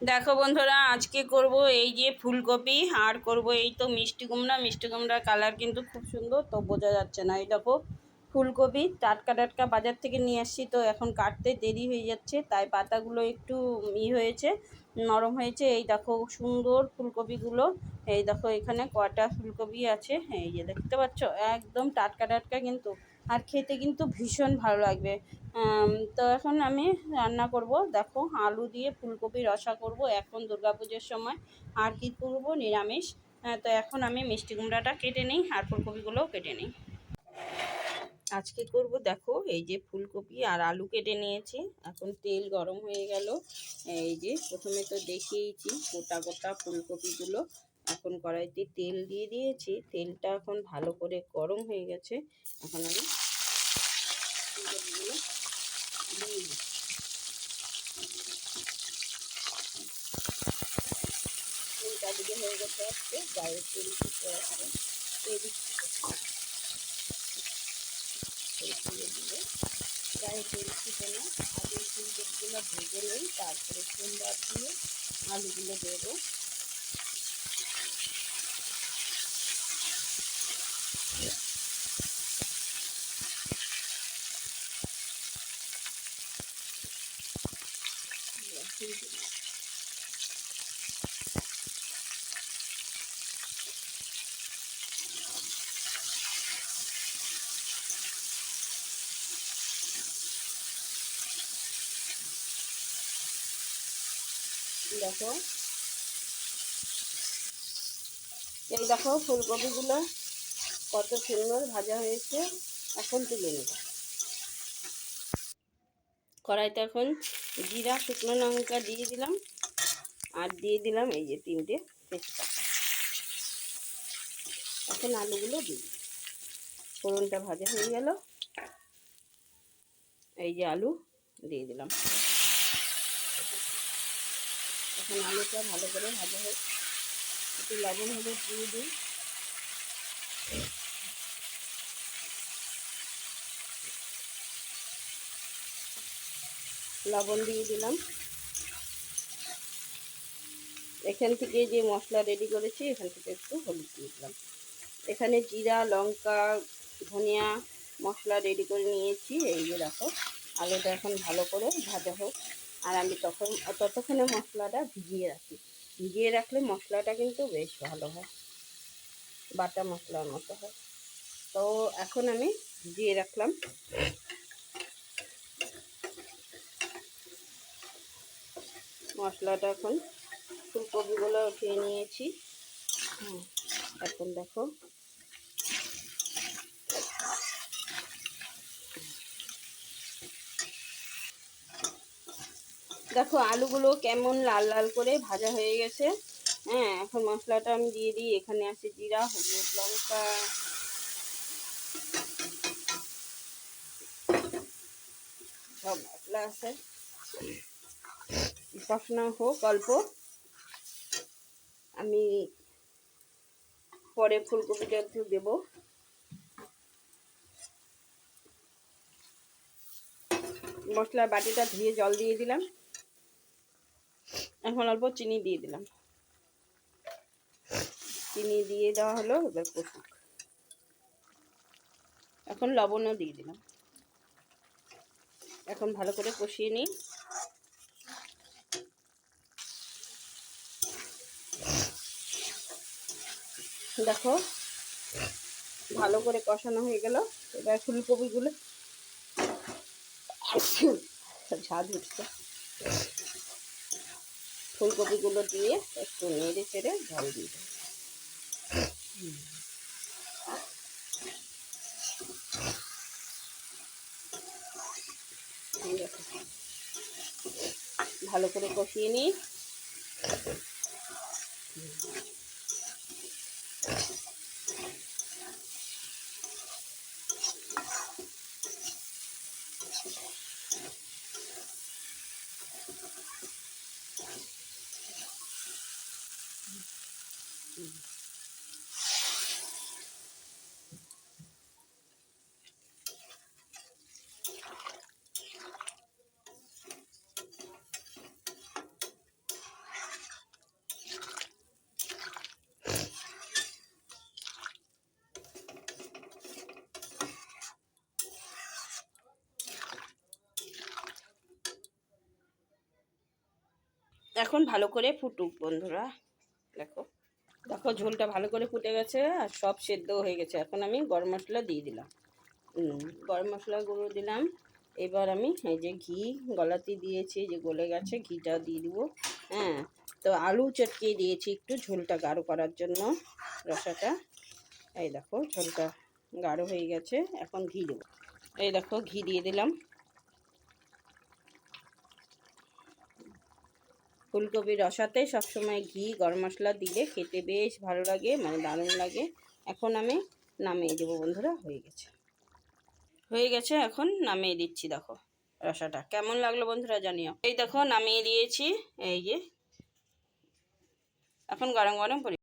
দেখো বন্ধুরা, আজকে করব এই যে ফুলকপি, আর করব এই তো মিষ্টি কুমড়া। মিষ্টি কুমড়ার কালার কিন্তু খুব সুন্দর, তো বোঝা যাচ্ছে না। এই দেখো, ফুলকপি টাটকা টাটকা বাজার থেকে নিয়ে আসছি, তো এখন কাটতে দেরি হয়ে যাচ্ছে, তাই পাতাগুলো একটু ই হয়েছে, নরম হয়েছে। এই দেখো সুন্দর ফুলকপিগুলো, এই দেখো এখানে কটা ফুলকপি আছে, এই যে দেখতে পাচ্ছ, একদম টাটকা টাটকা কিন্তু। আর খেতে কিন্তু ভীষণ ভালো লাগবে। তো এখন আমি রান্না করব। দেখো, আলু দিয়ে ফুলকপি রসা করব এখন দুর্গাপুজোর সময়। আর কি করব? নিরামিষ। তো এখন আমি মিষ্টি কুমড়াটা কেটে নিই আর ফুলকপিগুলোও কেটে নিই। আজকে করব? দেখো, এই যে ফুলকপি আর আলু কেটে নিয়েছি। এখন তেল গরম হয়ে গেল। এই যে, প্রথমে তো দেখিয়েছি গোটা গোটা ফুলকপিগুলো। এখন কড়াইতে তেল দিয়ে দিয়েছি। তেলটা এখন ভালো করে গরম হয়ে গেছে। এখন আমি হয়ে গেছে তেল তেল দিয়ে গায়ে তেল না। ভেজে নিই, তারপরে দিয়ে আলুগুলো দেবো। দেখো। এই দেখো, ফুলকপিগুলো কত সুন্দর ভাজা হয়েছে। এখন তুলে নেব। কড়াইতে এখন জিরা, শুকনো লঙ্কা দিয়ে দিলাম। আর দিয়ে দিলাম এই যে তিনটে তেজপাতা। এখন আলুগুলো দিই ফোড়নটা ভাজা হয়ে গেল। এই যে আলু, দিয়ে দিলাম। এখন আলুটা ভালো করে ভাজা হোক। একটু লবণ হলুদ দিয়ে দিই। লবণ দিয়ে দিলাম। এখান থেকে যে মশলা রেডি করেছি, এখান থেকে একটু হলুদ দিয়ে দিলাম। এখানে জিরা, লঙ্কা, ধনিয়া মশলা রেডি করে নিয়েছি। এই যে দেখো, আলুটা এখন ভালো করে ভাজা হোক। আর আমি তখন, ততক্ষণে মশলাটা ভিজিয়ে রাখি। ভিজিয়ে রাখলে মশলাটা কিন্তু বেশ ভালো হয়। বাটা মশলার মতো হয়। তো এখন আমি ভিজিয়ে রাখলাম। মশলাটা এখন ফুলকপিগুলো উঠিয়ে নিয়েছি। এখন দেখো। দেখো আলুগুলো কেমন লাল লাল করে ভাজা হয়ে গেছে। হ্যাঁ এখন মশলাটা আমি দিয়ে দিই। এখানে আছে জিরা, হলুদ, লঙ্কা। সব মশলা আছে। কষানো হোক অল্প। আমি পরে ফুলকপিটা একটু দেবো। মশলার বাটিটা ধুয়ে জল দিয়ে দিলাম। এখন অল্প চিনি দিয়ে দিলাম। চিনি দিয়ে দেওয়া হলো, এবার কষুক এখন লবণও দিয়ে দিলাম। এখন ভালো করে কষিয়ে নিই। দেখো, ভালো করে কষানো হয়ে গেল। এবার ফুলকপিগুলো ঝাঁজ উঠছে ফুলকপিগুলো দিয়ে একটু নেড়ে চেড়ে জল দিয়ে দেবো। ভালো করে কষিয়ে নিই এখন ভালো করে ফুটুক বন্ধুরা। দেখো। দেখো, ঝোলটা ভালো করে ফুটে গেছে আর সব সেদ্ধ হয়ে গেছে। এখন আমি গরম মশলা দিয়ে দিলাম। গরম মশলা গুঁড়ো দিলাম। এবার আমি এই যে ঘি, গলাতে দিয়েছি যে গলে গেছে ঘিটা দিয়ে দিব। হ্যাঁ তো আলু চটকিয়ে দিয়েছি একটু ঝোলটা গাঢ় করার জন্য রসাটা। এই দেখো, ঝোলটা গাঢ় হয়ে গেছে। এখন ঘি দেবো। এই দেখো, ঘি দিয়ে দিলাম। ফুলকপির রসাতে সবসময় ঘি, গরম মশলা দিলে খেতে বেশ ভালো লাগে মানে দারুণ লাগে। এখন আমি নামিয়ে দেবো বন্ধুরা, হয়ে গেছে। হয়ে গেছে, এখন নামিয়ে দিচ্ছি, দেখো রসাটা। কেমন লাগল বন্ধুরা জানিও। এই দেখো, নামিয়ে দিয়েছি, এই যে। এখন গরম গরম